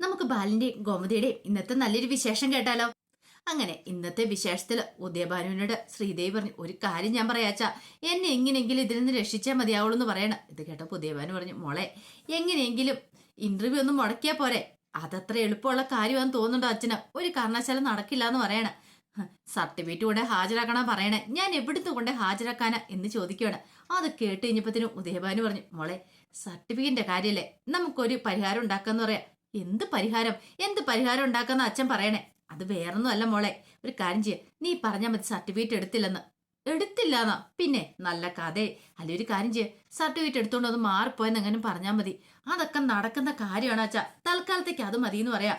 നമുക്ക് ബാലിന്റെയും ഗോമതിയുടെയും ഇന്നത്തെ നല്ലൊരു വിശേഷം കേട്ടാലോ? അങ്ങനെ ഇന്നത്തെ വിശേഷത്തിൽ ഉദയഭാനുവിനോട് ശ്രീദേവി പറഞ്ഞു ഒരു കാര്യം ഞാൻ പറയാച്ചാ എന്നെ എങ്ങനെയെങ്കിലും ഇതിൽ നിന്ന് രക്ഷിച്ചാൽ മതിയാവുള്ളൂ എന്ന് പറയണം. ഇത് കേട്ടപ്പോൾ ഉദയഭാനു പറഞ്ഞു മോളെ എങ്ങനെയെങ്കിലും ഇന്റർവ്യൂ ഒന്നും മുടക്കിയാൽ പോരെ. അതത്ര എളുപ്പമുള്ള കാര്യമാണെന്ന് തോന്നുന്നുണ്ടോ അച്ഛന്? ഒരു കാരണവശാലും നടക്കില്ല എന്ന് പറയണം. സർട്ടിഫിക്കറ്റ് കൊണ്ട് ഹാജരാക്കണ പറയണേ. ഞാൻ എവിടുന്ന് കൊണ്ട് ഹാജരാക്കാനാ എന്ന് ചോദിക്കുകയാണ് അത് കേട്ട് കഴിഞ്ഞപ്പത്തിനും ഉദയഭാനു പറഞ്ഞു മോളെ സർട്ടിഫിക്കറ്റിന്റെ കാര്യമല്ലേ നമുക്കൊരു പരിഹാരം ഉണ്ടാക്കാന്ന് പറയാം. എന്ത് പരിഹാരം? എന്ത് പരിഹാരം ഉണ്ടാക്കാന്ന് അച്ഛൻ പറയണേ? അത് വേറൊന്നും അല്ല മോളെ. ഒരു കാര്യം ചെയ്യ. നീ പറഞ്ഞാൽ മതി സർട്ടിഫിക്കറ്റ് എടുത്തില്ലെന്ന്. എടുത്തില്ലാന്നാ. പിന്നെ നല്ല കഥേ. അല്ലെ ഒരു കാര്യം ചെയ്യ. സർട്ടിഫിക്കറ്റ് എടുത്തോണ്ട് അത് മാറിപ്പോയെന്ന് എങ്ങനെ പറഞ്ഞാൽ മതി. അതൊക്കെ നടക്കുന്ന കാര്യമാണ് അച്ഛാ. തൽക്കാലത്തേക്ക് അത് മതി എന്ന് പറയാ.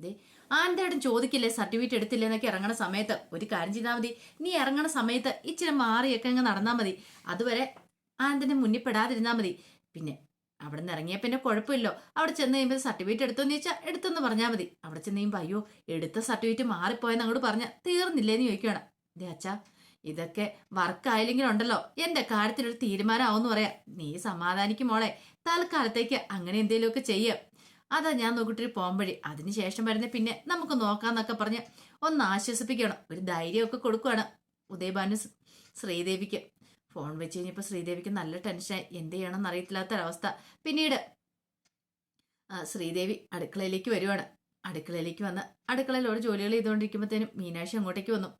ദേ ആരുടെയോടും ചോദിക്കില്ലേ സർട്ടിഫിക്കറ്റ് എടുത്തില്ല എന്നൊക്കെ ഇറങ്ങണ സമയത്ത്? ഒരു കാര്യം ചെയ്താൽ മതി. നീ ഇറങ്ങണ സമയത്ത് ഇച്ചിരി മാറിയൊക്കെ അങ്ങ് നടന്നാൽ മതി. അതുവരെ ആനന്ദിന്റെ മുന്നിൽ പെടാതിരുന്നാൽ മതി. പിന്നെ അവിടെ നിന്ന് ഇറങ്ങിയാൽ പിന്നെ കുഴപ്പമില്ലോ. അവിടെ ചെന്ന് കഴിയുമ്പോൾ സർട്ടിഫിക്കറ്റ് എടുത്തോന്ന് ചോദിച്ചാൽ എടുത്തെന്ന് പറഞ്ഞാൽ മതി. അവിടെ ചെന്ന് കഴിയുമ്പോൾ അയ്യോ എടുത്ത സർട്ടിഫിക്കറ്റ് മാറിപ്പോയെന്ന് അങ്ങോട്ട് പറഞ്ഞാൽ തീർന്നില്ലേന്ന് ചോദിക്കുകയാണ് ദേ അച്ഛാ ഇതൊക്കെ വർക്ക് എന്റെ കാര്യത്തിലൊരു തീരുമാനമാവെന്ന് പറയാം. നീ സമാധാനിക്കും മോളെ. തൽക്കാലത്തേക്ക് അങ്ങനെ എന്തെങ്കിലുമൊക്കെ ചെയ്യാം. അതാ ഞാൻ നോക്കിട്ടൊരു പോംവഴി. അതിനുശേഷം വരുന്ന പിന്നെ നമുക്ക് നോക്കാന്നൊക്കെ പറഞ്ഞ് ഒന്ന് ആശ്വസിപ്പിക്കണം. ഒരു ധൈര്യമൊക്കെ കൊടുക്കുകയാണ് ഉദയഭാനു ശ്രീദേവിക്ക് ഫോൺ വെച്ച് കഴിഞ്ഞപ്പോൾ ശ്രീദേവിക്ക് നല്ല ടെൻഷൻ എന്ത് ചെയ്യണമെന്ന് അറിയത്തില്ലാത്തൊരവസ്ഥ. പിന്നീട് ശ്രീദേവി അടുക്കളയിലേക്ക് വരുവാണ്. അടുക്കളയിലേക്ക് വന്ന് അടുക്കളയിൽ ഓരോ ജോലികൾ ചെയ്തുകൊണ്ടിരിക്കുമ്പോഴത്തേനും മീനാക്ഷി അങ്ങോട്ടേക്ക് വന്നു.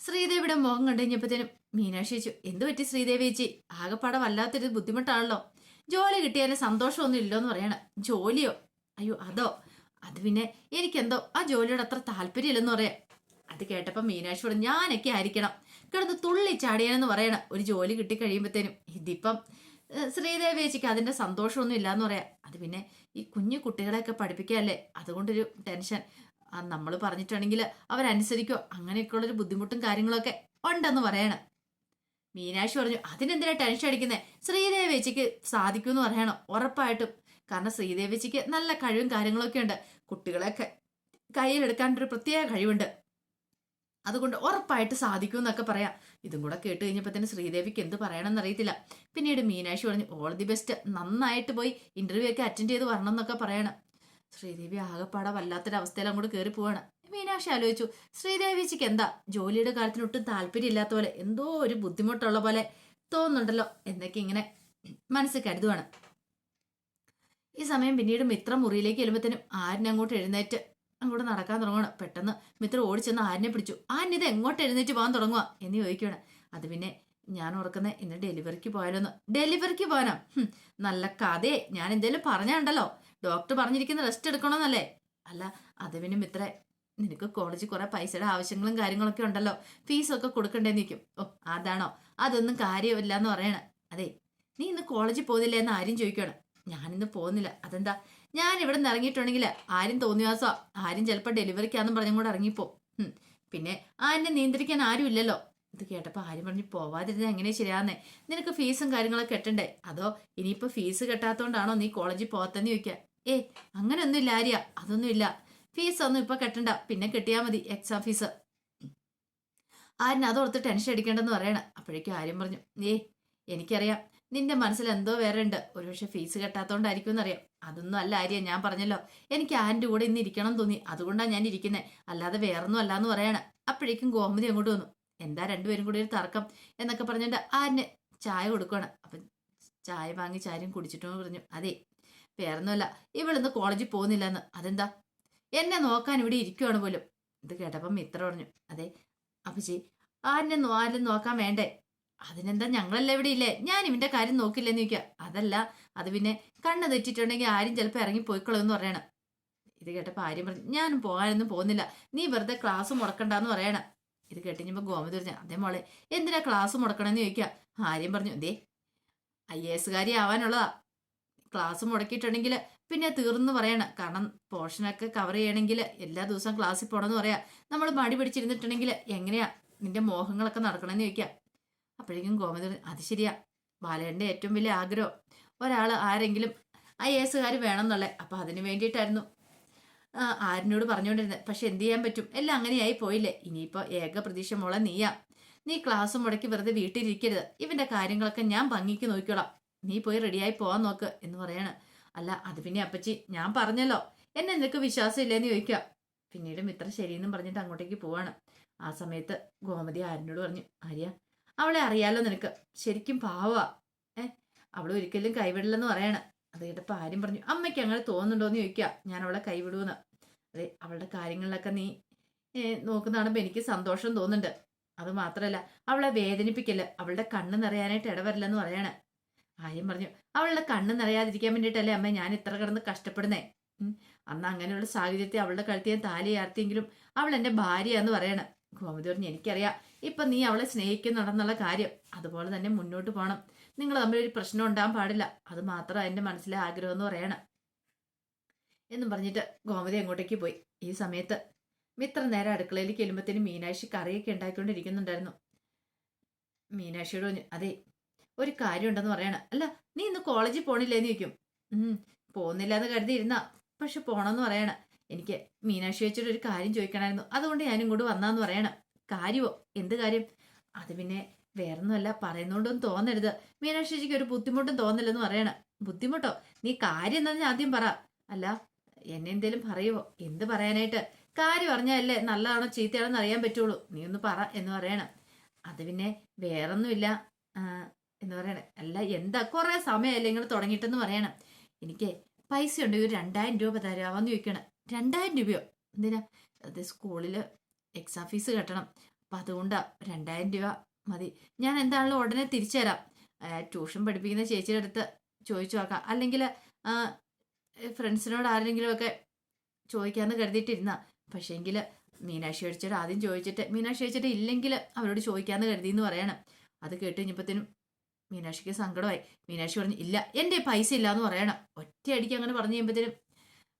ശ്രീദേവിയുടെ മുഖം കണ്ടു കഴിഞ്ഞപ്പോഴത്തേനും മീനാക്ഷി ചോദിച്ചു എന്ത് പറ്റി ശ്രീദേവി ചേച്ചി? ആകെപ്പാടെ വല്ലാത്തൊരു ബുദ്ധിമുട്ടാണല്ലോ. ജോലി കിട്ടിയതിന് സന്തോഷമൊന്നും ഇല്ലോന്ന് പറയണം. ജോലിയോ? അയ്യോ അതോ? അത് പിന്നെ എനിക്കെന്തോ ആ ജോലിയോട് അത്ര താല്പര്യമില്ലെന്ന് പറയാം. അത് കേട്ടപ്പോൾ മീനാക്ഷി ഞാനൊക്കെ ആയിരിക്കണം. കിടന്ന് തുള്ളി ചാടിയാനെന്ന് പറയണം. ഒരു ജോലി കിട്ടിക്കഴിയുമ്പോഴത്തേനും ഇതിപ്പം ശ്രീദേവി ചേച്ചിക്ക് അതിന്റെ സന്തോഷമൊന്നും ഇല്ലാന്ന് പറയാം. അത് പിന്നെ ഈ കുഞ്ഞു കുട്ടികളെയൊക്കെ പഠിപ്പിക്കാല്ലേ അതുകൊണ്ടൊരു ടെൻഷൻ. നമ്മൾ പറഞ്ഞിട്ടുണ്ടെങ്കിൽ അവരനുസരിക്കോ അങ്ങനെയൊക്കെയുള്ളൊരു ബുദ്ധിമുട്ടും കാര്യങ്ങളൊക്കെ ഉണ്ടെന്ന് പറയണം. മീനാക്ഷി പറഞ്ഞു അതിനെന്തിനാ ടെൻഷൻ അടിക്കുന്നത് ശ്രീദേവി ചേച്ചിക്ക് സാധിക്കുമെന്ന് പറയണം ഉറപ്പായിട്ടും. കാരണം ശ്രീദേവി ചേച്ചിക്ക് നല്ല കഴിവും കാര്യങ്ങളൊക്കെ ഉണ്ട്. കുട്ടികളെയൊക്കെ കയ്യിലെടുക്കാൻ ഒരു പ്രത്യേക കഴിവുണ്ട്. അതുകൊണ്ട് ഉറപ്പായിട്ട് സാധിക്കും എന്നൊക്കെ പറയാം. ഇതും കൂടെ കേട്ട് കഴിഞ്ഞപ്പോൾ തന്നെ ശ്രീദേവിക്ക് എന്ത് പറയണമെന്ന് അറിയത്തില്ല. പിന്നീട് മീനാക്ഷി പറഞ്ഞു ഓൾ ദി ബെസ്റ്റ് നന്നായിട്ട് പോയി. ഇന്റർവ്യൂ ഒക്കെ അറ്റൻഡ് ചെയ്ത് വരണം എന്നൊക്കെ പറയണം. ശ്രീദേവി ആകെപ്പാടെ വല്ലാത്തൊരവസ്ഥയിൽ അങ്ങോട്ട് കയറി പോവാണ്. മീനാക്ഷി ആലോചിച്ചു ശ്രീദേവിച്ചിക്ക് എന്താ? ജോലിയുടെ കാര്യത്തിന് ഒട്ടും താല്പര്യമില്ലാത്ത പോലെ എന്തോ ഒരു ബുദ്ധിമുട്ടുള്ള പോലെ തോന്നുന്നുണ്ടല്ലോ എന്നൊക്കെ ഇങ്ങനെ മനസ്സിൽ കരുതുവാണ്. ഈ സമയം പിന്നീട് മിത്ര മുറിയിലേക്ക് ചെല്ലുമ്പോഴത്തേനും ആരിനെ അങ്ങോട്ട് എഴുന്നേറ്റ് അങ്ങോട്ട് നടക്കാൻ തുടങ്ങണം പെട്ടെന്ന് മിത്ര ഓടിച്ചെന്ന് ആരിനെ പിടിച്ചു. ആന ഇത് എങ്ങോട്ട് എഴുന്നേറ്റ് പോകാൻ തുടങ്ങുക എന്ന് ചോദിക്കുകയാണ് അത് പിന്നെ ഞാൻ ഓർക്കുന്നത് ഇന്ന് ഡെലിവറിക്ക് പോയാലോന്ന്. ഡെലിവറിക്ക് പോകാനോ? നല്ല കഥയെ. ഞാൻ എന്തേലും പറഞ്ഞുണ്ടല്ലോ. ഡോക്ടർ പറഞ്ഞിരിക്കുന്ന റെസ്റ്റ് എടുക്കണമെന്നല്ലേ അല്ല അത് പിന്നെ മിത്ര നിനക്ക് കോളേജിൽ കുറെ പൈസയുടെ ആവശ്യങ്ങളും കാര്യങ്ങളൊക്കെ ഉണ്ടല്ലോ. ഫീസൊക്കെ കൊടുക്കണ്ടേന്ന് നിൽക്കും ഓ അതാണോ? അതൊന്നും കാര്യമില്ല എന്ന് പറയണ. അതെ നീ ഇന്ന് കോളേജിൽ പോകുന്നില്ല? എന്ന് ആരും ചോദിക്കുകയാണ് ഞാനിന്ന് പോകുന്നില്ല. അതെന്താ? ഞാൻ ഇവിടെ നിന്ന് ഇറങ്ങിയിട്ടുണ്ടെങ്കിൽ ആരും തോന്നിയാസോ ആരും ചിലപ്പോൾ ഡെലിവറിക്കാന്നും പറഞ്ഞും കൂടെ ഇറങ്ങിപ്പോ. പിന്നെ ആ എന്നെ നിയന്ത്രിക്കാൻ ആരും ഇല്ലല്ലോ ഇത് കേട്ടപ്പോൾ ആരും പറഞ്ഞു പോവാതിരുന്നത് എങ്ങനെ ശരിയാന്നേ നിനക്ക് ഫീസും കാര്യങ്ങളൊക്കെ കെട്ടണ്ടേ? അതോ ഇനിയിപ്പോൾ ഫീസ് കെട്ടാത്തോണ്ടാണോ നീ കോളേജിൽ പോകത്തെന്ന് ചോദിക്കുക ഏ അങ്ങനെയൊന്നും ഇല്ല ആര്യ. അതൊന്നും ഇല്ല ഫീസ് ഒന്നും ഇപ്പൊ കെട്ടണ്ട. പിന്നെ കിട്ടിയാൽ മതി എക്സാം ഫീസ്. ആരും അതോർത്ത് ടെൻഷൻ അടിക്കേണ്ടെന്ന് പറയണം. അപ്പോഴേക്കും ആര്യം പറഞ്ഞു ഏ എനിക്കറിയാം. നിന്റെ മനസ്സിൽ എന്തോ വേറെ ഉണ്ട് ഒരുപക്ഷെ ഫീസ് കെട്ടാത്തോണ്ടായിരിക്കും എന്നറിയാം അതൊന്നും അല്ല ആര്യ ഞാൻ പറഞ്ഞല്ലോ. എനിക്ക് ആന്റെ കൂടെ ഇന്ന് ഇരിക്കണം തോന്നി. അതുകൊണ്ടാണ് ഞാൻ ഇരിക്കുന്നത് അല്ലാതെ വേറൊന്നും അല്ല എന്ന് പറയാണ്. അപ്പോഴേക്കും ഗോമതി അങ്ങോട്ട് വന്നു. എന്താ രണ്ടുപേരും കൂടി ഒരു തർക്കം എന്നൊക്കെ പറഞ്ഞിട്ട് ആരിന് ചായ കൊടുക്കുകയാണ് അപ്പം ചായ വാങ്ങി ചായയും കുടിച്ചിട്ടു പറഞ്ഞു. അതെ വേറൊന്നുമല്ല. ഇവളിന്ന് കോളേജിൽ പോകുന്നില്ലെന്ന്. അതെന്താ? എന്നെ നോക്കാൻ ഇവിടെ ഇരിക്കുവാണ് പോലും. ഇത് കേട്ടപ്പം മിത്ര പറഞ്ഞു. അതെ അപ്പച്ചി നോ- ആരും നോക്കാൻ വേണ്ടേ? അതിനെന്താ ഞങ്ങളെല്ലാം ഇവിടെ ഇല്ലേ? ഞാൻ ഇവന്റെ കാര്യം നോക്കില്ലെന്ന് ചോദിക്കുക. അതല്ല അത് പിന്നെ കണ്ണ് തെറ്റിട്ടുണ്ടെങ്കിൽ ആരും ചിലപ്പോൾ ഇറങ്ങി പോയിക്കളെന്ന് പറയണം. ഇത് കേട്ടപ്പോൾ ആര്യം പറഞ്ഞു ഞാനും പോകാനൊന്നും പോകുന്നില്ല. നീ വെറുതെ ക്ലാസ് മുടക്കണ്ടെന്ന് പറയണം. ഇത് കേട്ടിഞ്ഞപ്പോൾ ഗോമതി പറഞ്ഞു അതേ മോളെ എന്തിനാ ക്ലാസ് മുടക്കണമെന്ന് ചോദിക്കുക? ആര്യം പറഞ്ഞു ദേ ഐ എസുകാരി ആവാനുള്ളതാ. ക്ലാസ് മുടക്കിയിട്ടുണ്ടെങ്കിൽ പിന്നെ തീർന്നു പറയണം. കാരണം പോർഷനൊക്കെ കവർ ചെയ്യണമെങ്കിൽ എല്ലാ ദിവസവും ക്ലാസ്സിൽ പോകണമെന്ന് പറയാം. നമ്മൾ മടി പിടിച്ചിരുന്നിട്ടുണ്ടെങ്കിൽ എങ്ങനെയാ നിന്റെ മോഹങ്ങളൊക്കെ നടക്കണമെന്ന് ചോദിക്കാം അപ്പോഴേക്കും ഗോമതി അത് ശരിയാ. ബാലേന്റെ ഏറ്റവും വലിയ ആഗ്രഹം. ഒരാൾ ആരെങ്കിലും ഐ എ എസുകാർ വേണമെന്നുള്ളത് അപ്പം അതിന് വേണ്ടിയിട്ടായിരുന്നു. ആരിനോട് പറഞ്ഞുകൊണ്ടിരുന്നത്. പക്ഷെ എന്ത് ചെയ്യാൻ പറ്റും? എല്ലാം അങ്ങനെയായി പോയില്ലേ. ഇനിയിപ്പോൾ ഏക പ്രതീക്ഷ മോളെ നീയാ. നീ ക്ലാസ് മുടക്കി വെറുതെ വീട്ടിലിരിക്കരുത്. ഇവന്റെ കാര്യങ്ങളൊക്കെ ഞാൻ ഭംഗിക്ക് നോക്കിക്കോളാം. നീ പോയി റെഡിയായി പോകാൻ നോക്ക് എന്ന് പറയാണ്. അല്ല അത് പിന്നെ അപ്പച്ചി ഞാൻ പറഞ്ഞല്ലോ. എന്നെ നിനക്ക് വിശ്വാസം ഇല്ലെന്ന് ചോദിക്കുക പിന്നീട് ഇത്ര ശരിയെന്നും പറഞ്ഞിട്ട് അങ്ങോട്ടേക്ക് പോവാണ്. ആ സമയത്ത് ഗോമതി ആരിനോട് പറഞ്ഞു ആര്യ അവളെ അറിയാലോ നിനക്ക്. ശരിക്കും പാവാ ഏ അവൾ ഒരിക്കലും കൈവിടില്ലെന്ന് പറയണം. അത് കേട്ടപ്പോൾ ആര്യം പറഞ്ഞു അമ്മയ്ക്ക് അങ്ങനെ തോന്നുന്നുണ്ടോയെന്ന് ചോദിക്കുക ഞാൻ അവളെ കൈവിടുമെന്ന് അതെ അവളുടെ കാര്യങ്ങളിലൊക്കെ നീ നോക്കുന്ന എനിക്ക് സന്തോഷം തോന്നുന്നുണ്ട്. അത് മാത്രമല്ല അവളെ വേദനിപ്പിക്കല്ല. അവളുടെ കണ്ണ് നിറയാനായിട്ട് ഇടവരില്ലെന്ന് പറയണേ. ആര്യം പറഞ്ഞു അവളുടെ കണ്ണ് നിറയാതിരിക്കാൻ വേണ്ടിയിട്ടല്ലേ അമ്മ ഞാൻ ഇത്ര കിടന്ന് കഷ്ടപ്പെടുന്നേ? അന്ന് അങ്ങനെയുള്ള സാഹചര്യത്തിൽ അവളുടെ കഴുത്തിയാൻ താലി ആർത്തിയെങ്കിലും അവൾ എന്റെ ഭാര്യയാന്ന് പറയണ. ഗോമതി പറഞ്ഞു എനിക്കറിയാം. ഇപ്പൊ നീ അവളെ സ്നേഹിക്കുന്നുണ്ടെന്നുള്ള കാര്യം. അതുപോലെ തന്നെ മുന്നോട്ട് പോകണം നിങ്ങൾ തമ്മിൽ ഒരു പ്രശ്നം ഉണ്ടാകാൻ പാടില്ല. അത് മാത്രം എന്റെ മനസ്സിലെ ആഗ്രഹം എന്ന് പറയണം. എന്നും പറഞ്ഞിട്ട് ഗോമതി അങ്ങോട്ടേക്ക് പോയി. ഈ സമയത്ത് മിത്ര നേരെ അടുക്കളയിലേക്ക് ചെല്ലുമ്പത്തേനും മീനാക്ഷി കറിയൊക്കെ ഉണ്ടാക്കിക്കൊണ്ടിരിക്കുന്നുണ്ടായിരുന്നു. മീനാക്ഷിയോട് പറഞ്ഞു അതെ ഒരു കാര്യം ഉണ്ടെന്ന് പറയണം. അല്ല നീ ഇന്ന് കോളേജിൽ പോണില്ലേന്ന് ചോദിക്കും. പോകുന്നില്ല എന്ന് കരുതിയിരുന്ന. പക്ഷെ പോണമെന്ന് പറയണം. എനിക്ക് മീനാക്ഷി ചേച്ചിയുടെ ഒരു കാര്യം ചോദിക്കണമായിരുന്നു. അതുകൊണ്ട് ഞാനും ഇങ്ങോട്ട് വന്നാന്ന് പറയണം. കാര്യമോ? എന്ത് കാര്യം? അത് പിന്നെ വേറൊന്നുമല്ല പറയുന്നോണ്ടൊന്നും തോന്നരുത്. മീനാക്ഷി ചേച്ചിക്ക് ഒരു ബുദ്ധിമുട്ടും തോന്നില്ലെന്ന് പറയണം. ബുദ്ധിമുട്ടോ? നീ കാര്യം എന്താണെന്ന് ആദ്യം പറ. അല്ല എന്നെ എന്തേലും പറയുമോ എന്ത് പറയാനായിട്ട്? കാര്യം അറിഞ്ഞല്ലേ നല്ലതാണോ ചീത്തയാണോ എന്ന് അറിയാൻ പറ്റുള്ളൂ. നീ ഒന്ന് പറ എന്ന് പറയണം. അത് പിന്നെ വേറൊന്നുമില്ല. എന്ന് പറയണം. അല്ല എന്താ? കുറെ സമയമല്ലേ ഇങ്ങനെ തുടങ്ങിയിട്ടെന്ന് പറയണം. എനിക്ക് പൈസ ഉണ്ട് ഒരു രണ്ടായിരം രൂപ തരാമെന്ന് ചോദിക്കണം. രണ്ടായിരം രൂപയോ? എന്തിനാ? അത് സ്കൂളിൽ എക്സാം ഫീസ് കെട്ടണം. അപ്പം അതുകൊണ്ടാ രണ്ടായിരം രൂപ മതി. ഞാൻ എന്താണല്ലോ ഉടനെ തിരിച്ചു തരാം ട്യൂഷൻ പഠിപ്പിക്കുന്ന ചേച്ചിയുടെ അടുത്ത് ചോദിച്ചു നോക്കാം. അല്ലെങ്കിൽ ഫ്രണ്ട്സിനോട് ആരെങ്കിലും ഒക്കെ ചോദിക്കാമെന്ന് കരുതിയിട്ടിരുന്ന. പക്ഷേങ്കിൽ മീനാക്ഷി അടിച്ചിട്ട് ആദ്യം ചോദിച്ചിട്ട് മീനാക്ഷി അടിച്ചിട്ട് ഇല്ലെങ്കിൽ അവരോട് ചോദിക്കാമെന്ന് കരുതി എന്ന് പറയണം. അത് കേട്ട് കഴിഞ്ഞപ്പോഴത്തേനും മീനാക്ഷിക്ക് സങ്കടമായി. മീനാക്ഷി പറഞ്ഞു ഇല്ല എന്റെ പൈസ ഇല്ല എന്ന് പറയണം. ഒറ്റയടിക്ക് അങ്ങനെ പറഞ്ഞു കഴിയുമ്പോഴത്തേനും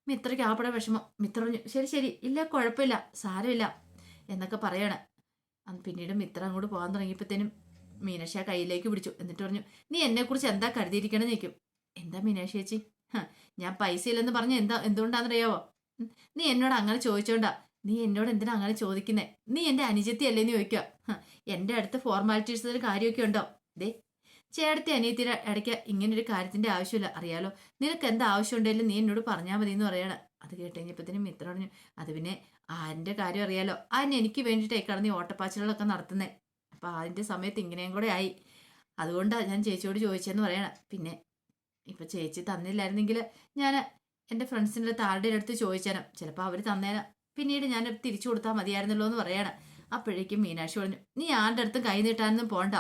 മിത്രയ്ക്ക് ആപ്പിടെ വിഷമം. മിത്ര പറഞ്ഞു ശരി ശരി. ഇല്ല കുഴപ്പമില്ല. സാരമില്ല. എന്നൊക്കെ പറയണേ. പിന്നീട് മിത്ര അങ്ങോട്ട് പോകാൻ തുടങ്ങിയപ്പോഴത്തേനും മീനാക്ഷി ആ കയ്യിലേക്ക് പിടിച്ചു. എന്നിട്ട് പറഞ്ഞു നീ എന്നെക്കുറിച്ച് എന്താ കരുതിയിരിക്കണമെന്ന് ചോദിക്കും. എന്താ മീനാക്ഷി ചേച്ചി? ഞാൻ പൈസ ഇല്ലെന്ന് പറഞ്ഞ് എന്താ എന്തുകൊണ്ടാണെന്നറിയാവോ? നീ എന്നോട് അങ്ങനെ ചോദിച്ചോണ്ടാ. നീ എന്നോട് എന്തിനാ അങ്ങനെ ചോദിക്കുന്നേ? നീ എന്റെ അനുജത്തി അല്ലേന്ന് ചോദിക്കുക എന്റെ അടുത്ത് ഫോർമാലിറ്റീസ് കാര്യമൊക്കെ ഉണ്ടോ? ദേ ചേട്ടത്തി അനിയത്തിയുടെ ഇടയ്ക്ക് ഇങ്ങനൊരു കാര്യത്തിന്റെ ആവശ്യമില്ല. അറിയാലോ നിനക്ക് എന്താ ആവശ്യം ഉണ്ടെങ്കിലും നീ എന്നോട് പറഞ്ഞാൽ മതി എന്ന് പറയാണ്. അത് കേട്ട് കഴിഞ്ഞപ്പോഴത്തേനും മിത്ര പറഞ്ഞു അത് പിന്നെ ആരിന്റെ കാര്യം അറിയാലോ. അതിന് എനിക്ക് വേണ്ടിയിട്ടേ കടന്ന് ഈ ഓട്ടപ്പാച്ചിലുകളൊക്കെ നടത്തുന്നേ. അപ്പൊ അതിന്റെ സമയത്ത് ഇങ്ങനെയും കൂടെ ആയി. അതുകൊണ്ടാണ് ഞാൻ ചേച്ചിയോട് ചോദിച്ചതെന്ന് പറയണം. പിന്നെ ഇപ്പൊ ചേച്ചി തന്നില്ലായിരുന്നെങ്കിൽ ഞാൻ എന്റെ ഫ്രണ്ട്സിന്റെ താരുടെ അടുത്ത് ചോദിച്ചേനം. ചിലപ്പോൾ അവർ തന്നേനെ. പിന്നീട് ഞാൻ തിരിച്ചു കൊടുത്താൽ മതിയായിരുന്നല്ലോ എന്ന് പറയണം. അപ്പോഴേക്കും മീനാക്ഷി പറഞ്ഞു നീ ആരുടെ അടുത്തും കൈ നീട്ടാനൊന്നും പോണ്ട.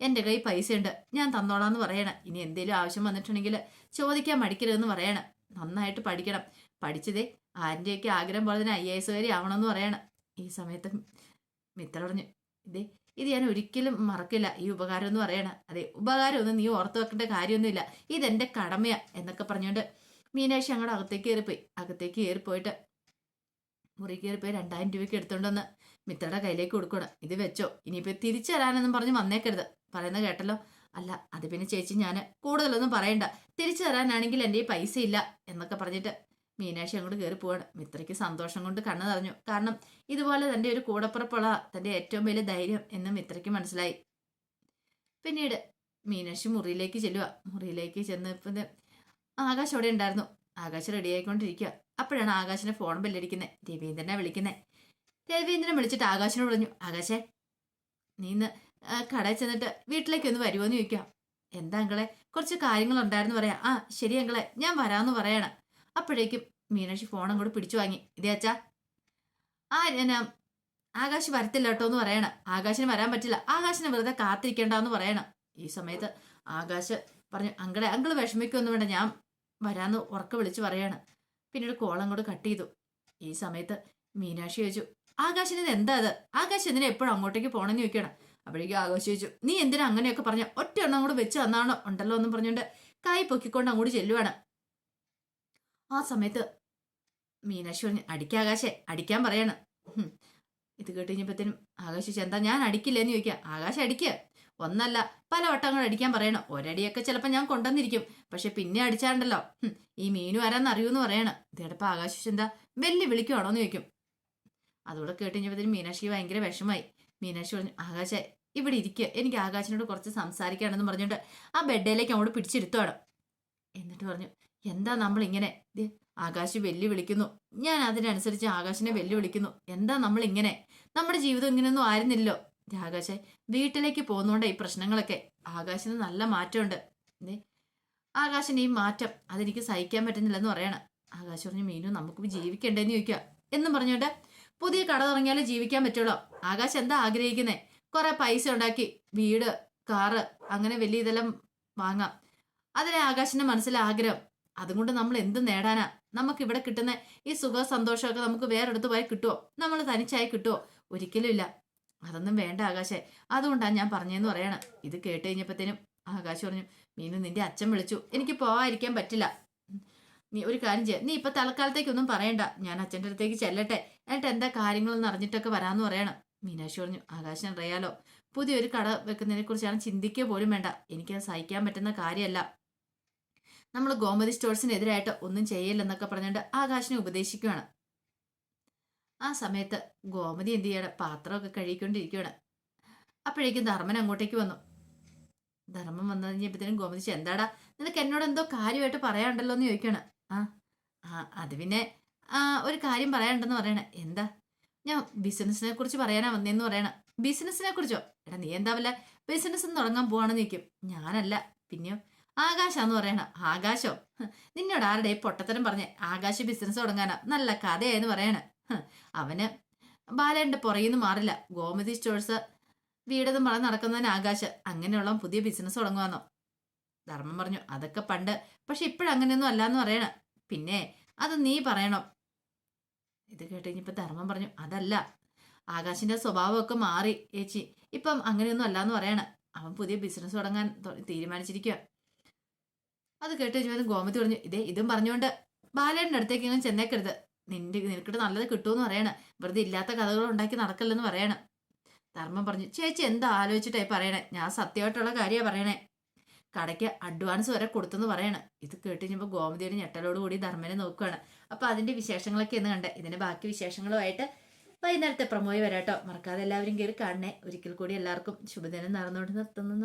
എന്റെ കൈ പൈസയുണ്ട്. ഞാൻ തന്നോളാന്ന് പറയണം. ഇനി എന്തെങ്കിലും ആവശ്യം വന്നിട്ടുണ്ടെങ്കിൽ ചോദിക്കാൻ മടിക്കരുതെന്ന് പറയണം. നന്നായിട്ട് പഠിക്കണം. പഠിച്ചതേ ആരുടെയൊക്കെ ആഗ്രഹം പോലെ തന്നെ ഐ എസ് വരെ ആവണമെന്ന് പറയണം. ഈ സമയത്ത് മിത്ര പറഞ്ഞു ഇതേ ഇത് ഞാൻ ഒരിക്കലും മറക്കില്ല. ഈ ഉപകാരം എന്ന് പറയണം. അതെ ഉപകാരമൊന്നും നീ ഓർത്ത് വെക്കേണ്ട കാര്യമൊന്നുമില്ല. ഇതെന്റെ കടമയാ എന്നൊക്കെ പറഞ്ഞുകൊണ്ട് മീനാക്ഷി അങ്ങോട്ട് അകത്തേക്ക് കയറിപ്പോയി. അകത്തേക്ക് കയറിപ്പോയിട്ട് മുറി കയറിപ്പോയി രണ്ടായിരം രൂപയ്ക്ക് എടുത്തോണ്ട് വന്ന് മിത്രയുടെ കയ്യിലേക്ക് കൊടുക്കണം ഇത് വെച്ചോ. ഇനിയിപ്പോ തിരിച്ചു തരാനെന്നും പറഞ്ഞ് വന്നേക്കരുത്. പറയുന്നത് കേട്ടല്ലോ? അല്ല അത് പിന്നെ ചേച്ചി ഞാൻ കൂടുതലൊന്നും പറയണ്ട. തിരിച്ചു തരാനാണെങ്കിൽ എന്റെ ഈ പൈസ ഇല്ല എന്നൊക്കെ പറഞ്ഞിട്ട് മീനാക്ഷി അങ്ങോട്ട് കയറി പോവാണ്. മിത്രയ്ക്ക് സന്തോഷം കൊണ്ട് കണ്ണു നിറഞ്ഞു. കാരണം ഇതുപോലെ തന്റെ ഒരു കൂടപ്പുറപ്പുള്ള തന്റെ ഏറ്റവും വലിയ ധൈര്യം എന്ന് മിത്രയ്ക്ക് മനസ്സിലായി. പിന്നീട് മീനാക്ഷി മുറിയിലേക്ക് ചെല്ലുക മുറിയിലേക്ക് ചെന്ന് ഇപ്പം ആകാശ് അവിടെ ഉണ്ടായിരുന്നു. ആകാശ് റെഡി ആയിക്കൊണ്ടിരിക്കുക അപ്പോഴാണ് ആകാശിനെ ഫോൺ ബെല്ലടിക്കുന്നത് രവീന്ദ്രനെ വിളിക്കുന്നത് രവീന്ദ്രൻ വിളിച്ചിട്ട് ആകാശിനോട് പറഞ്ഞു ആകാശേ നീ ഇന്ന് കടയിൽ ചെന്നിട്ട് വീട്ടിലേക്ക് ഒന്ന് വരുമോ എന്ന് ചോദിക്കാം. എന്താ അങ്കളെ കുറച്ച് കാര്യങ്ങൾ ഉണ്ടായിരുന്നു പറയാം. ആ ശരി അങ്കളെ ഞാൻ വരാമെന്ന് പറയണം. അപ്പോഴേക്കും മീനാക്ഷി ഫോൺ അങ്ങോട്ട് പിടിച്ചു വാങ്ങി. ഇതേ അച്ഛാ. ആ ഞാൻ ആകാശ് വരത്തില്ല കേട്ടോ എന്ന് പറയണം. ആകാശിന് വരാൻ പറ്റില്ല. ആകാശിനെ വെറുതെ കാത്തിരിക്കേണ്ടെന്ന് പറയണം. ഈ സമയത്ത് ആകാശ് പറഞ്ഞു അങ്കളെ അങ്കിൾ വിഷമിക്കൊന്നും വേണ്ട ഞാൻ വരാമെന്ന് ഉറക്കെ വിളിച്ച് പറയാണ്. പിന്നീട് കോളം കൂടെ കട്ട് ചെയ്തു. ഈ സമയത്ത് മീനാക്ഷി ചോദിച്ചു ആകാശിന് എന്താ അത് ആകാശ് എന്തിനാ എപ്പോഴും അങ്ങോട്ടേക്ക് പോകണമെന്ന് ചോദിക്കണം അപ്പോഴേക്കും ആകാശ് ചോദിച്ചു നീ എന്തിനാ അങ്ങനെയൊക്കെ പറഞ്ഞ ഒറ്റ എണ്ണം അങ്ങോട്ട് വെച്ച് തന്നാണോ? ഉണ്ടല്ലോ എന്നും പറഞ്ഞുകൊണ്ട് കൈ പൊക്കിക്കൊണ്ട് അങ്ങോട്ട് ചെല്ലുവാണ്. ആ സമയത്ത് മീനാക്ഷി പറഞ്ഞു അടിക്കാകാശേ അടിക്കാൻ പറയണം. ഇത് കേട്ട് കഴിഞ്ഞപ്പോഴത്തേനും ചോദിച്ചു എന്താ ഞാൻ അടിക്കില്ലെന്ന് ചോദിക്കുക? ആകാശ് അടിക്കുക ഒന്നല്ല പല വട്ടങ്ങൾ അടിക്കാൻ പറയണം. ഒരടിയൊക്കെ ചിലപ്പോൾ ഞാൻ കൊണ്ടുവന്നിരിക്കും. പക്ഷെ പിന്നെ അടിച്ചാണ്ടല്ലോ ഈ മീനു ആരാന്ന് അറിയൂന്ന് പറയണം ഇതേടപ്പം ആകാശ് എന്താ വെല്ലു വിളിക്കുവാണോ എന്ന് ചോദിക്കും. അതുകൂടെ കേട്ട് കഴിഞ്ഞപ്പോഴത്തേനും മീനാക്ഷി ഭയങ്കര വിഷമായി മീനാക്ഷി പറഞ്ഞു ആകാശ ഇവിടെ ഇരിക്കുക എനിക്ക് ആകാശിനോട് കുറച്ച് സംസാരിക്കാണെന്ന് പറഞ്ഞുകൊണ്ട് ആ ബെഡിലേക്ക് അങ്ങോട്ട് പിടിച്ചിരുത്തുവാണ് എന്നിട്ട് പറഞ്ഞു എന്താ നമ്മൾ ഇങ്ങനെ ആകാശ് വെല്ലുവിളിക്കുന്നു. ഞാൻ അതിനനുസരിച്ച് ആകാശിനെ വെല്ലുവിളിക്കുന്നു. എന്താ നമ്മൾ ഇങ്ങനെ നമ്മുടെ ജീവിതം ഇങ്ങനെയൊന്നും ആയിരുന്നില്ലല്ലോ. ആകാശെ വീട്ടിലേക്ക് പോകുന്നോണ്ട് ഈ പ്രശ്നങ്ങളൊക്കെ. ആകാശിന് നല്ല മാറ്റമുണ്ട്. ആകാശിന് ഈ മാറ്റം അതെനിക്ക് സഹിക്കാൻ പറ്റുന്നില്ലെന്ന് പറയണം. ആകാശ് പറഞ്ഞു മീനു നമുക്ക് ജീവിക്കണ്ടേന്ന് ചോദിക്കുക. എന്നും പറഞ്ഞോണ്ട് പുതിയ കട തുടങ്ങിയാലേ ജീവിക്കാൻ പറ്റുള്ളൂ. ആകാശ് എന്താ ആഗ്രഹിക്കുന്നത് കുറെ പൈസ ഉണ്ടാക്കി വീട് കാറ് അങ്ങനെ വലിയ ഇതെല്ലാം വാങ്ങാം. അതിനെ ആകാശിന്റെ മനസ്സിൽ ആഗ്രഹം. അതുകൊണ്ട് നമ്മൾ എന്ത് നേടാനാ? നമുക്ക് ഇവിടെ കിട്ടുന്ന ഈ സുഖ സന്തോഷമൊക്കെ നമുക്ക് വേറെടുത്ത് പോയി കിട്ടുമോ നമ്മൾ തനിച്ചായി കിട്ടുമോ ഒരിക്കലും ഇല്ല. അതൊന്നും വേണ്ട ആകാശേ. അതുകൊണ്ടാണ് ഞാൻ പറഞ്ഞതെന്ന് പറയാണ്. ഇത് കേട്ട് കഴിഞ്ഞപ്പോഴത്തേനും ആകാശ് പറഞ്ഞു മീനു നിന്റെ അച്ഛൻ വിളിച്ചു. എനിക്ക് പോവാതിരിക്കാൻ പറ്റില്ല. നീ ഒരു കാര്യം ചെയ്യാം. നീ ഇപ്പൊ തൽക്കാലത്തേക്കൊന്നും പറയണ്ട. ഞാൻ അച്ഛന്റെ അടുത്തേക്ക് ചെല്ലട്ടെ. എന്നിട്ട് എന്താ കാര്യങ്ങളെന്ന് അറിഞ്ഞിട്ടൊക്കെ വരാമെന്ന് പറയണം. മീനാക്ഷി പറഞ്ഞു ആകാശം അറിയാലോ. പുതിയൊരു കട വെക്കുന്നതിനെ കുറിച്ചാണ് ചിന്തിക്കുക പോലും വേണ്ട. എനിക്കത് സഹിക്കാൻ പറ്റുന്ന കാര്യമല്ല. നമ്മൾ ഗോമതി സ്റ്റോഴ്സിനെതിരായിട്ട് ഒന്നും ചെയ്യില്ലെന്നൊക്കെ പറഞ്ഞുകൊണ്ട് ആകാശിനെ ഉപദേശിക്കുകയാണ് ആ സമയത്ത് ഗോമതി എന്ത് ചെയ്യണം? പാത്രമൊക്കെ കഴുകിക്കൊണ്ടിരിക്കുകയാണ് അപ്പോഴേക്കും ധർമ്മൻ അങ്ങോട്ടേക്ക് വന്നു. ധർമ്മം വന്നു കഴിഞ്ഞപ്പോഴത്തേനും ഗോമതി എന്താടാ നിനക്ക് എന്നോട് എന്തോ കാര്യമായിട്ട് പറയാനുണ്ടല്ലോ എന്ന് ചോദിക്കണം ആ ആ അത് പിന്നെ ഒരു കാര്യം പറയാനുണ്ടെന്ന് പറയണേ. എന്താ? ഞാൻ ബിസിനസ്സിനെ കുറിച്ച് പറയാനാ വന്നേന്ന് പറയണ. ബിസിനസ്സിനെ കുറിച്ചോ? എടാ നീ എന്താ വല്ല ബിസിനസ് തുടങ്ങാൻ പോവാണെന്ന് നിൽക്കും ഞാനല്ല. പിന്നെയോ? ആകാശാന്ന് പറയണ. ആകാശോ? നിന്നോട് ആരുടെ പൊട്ടത്തരം പറഞ്ഞേ? ആകാശ ബിസിനസ് തുടങ്ങാനാ. നല്ല കഥയായെന്ന് പറയണ. അവന് ബാലേന്റെ പുറയിന്ന് മാറില്ല. ഗോമതി സ്റ്റോഴ്സ് വീടതും പറഞ്ഞ് നടക്കുന്നതിന് ആകാശ്. അങ്ങനെയുള്ള പുതിയ ബിസിനസ് തുടങ്ങുവാന്നോ? ധർമ്മം പറഞ്ഞു അതൊക്കെ പണ്ട്. പക്ഷെ ഇപ്പോഴങ്ങനെയൊന്നും അല്ലാന്ന് പറയണ. പിന്നെ അത് നീ പറയണം? ഇത് കേട്ട് ഇനിയിപ്പോൾ ധർമ്മം പറഞ്ഞു അതല്ല. ആകാശിന്റെ സ്വഭാവമൊക്കെ മാറി ചേച്ചി. ഇപ്പം അങ്ങനെയൊന്നും അല്ലാന്ന് പറയണം. അവൻ പുതിയ ബിസിനസ് തുടങ്ങാൻ തീരുമാനിച്ചിരിക്കുക അത് കേട്ട് കഴിഞ്ഞപ്പോൾ ഗോമതി പറഞ്ഞു ഇതേ ഇതും പറഞ്ഞുകൊണ്ട് ബാലേട്ടന്റെ അടുത്തേക്ക് ഇങ്ങനെ ചെന്നേക്കരുത്. നിന്റെ നിനക്കിട്ട് നല്ലത് കിട്ടുമെന്ന് പറയണം. വെറുതെ ഇല്ലാത്ത കഥകൾ ഉണ്ടാക്കി നടക്കല്ലെന്ന് പറയണം. ധർമ്മം പറഞ്ഞു ചേച്ചി എന്താ ആലോചിച്ചിട്ടായി പറയണേ? ഞാൻ സത്യമായിട്ടുള്ള കാര്യമാണ് പറയണേ. കടയ്ക്ക് അഡ്വാൻസ് വരെ കൊടുത്തെന്ന് പറയണം. ഇത് കേട്ട് കഴിഞ്ഞപ്പോൾ ഗോമതിയുടെ ഞെട്ടലോട് കൂടി ധർമ്മനെ നോക്കുകയാണ് അപ്പൊ അതിന്റെ വിശേഷങ്ങളൊക്കെ എന്ന് കണ്ടേ. ഇതിന്റെ ബാക്കി വിശേഷങ്ങളുമായിട്ട് വൈകുന്നേരത്തെ പ്രമോയി വരാട്ടോ. മറക്കാതെ എല്ലാവരും കയറി കാണണേ. ഒരിക്കൽ കൂടി എല്ലാവർക്കും ശുഭദിനം നടന്നുകൊണ്ട് നിർത്തുന്നു.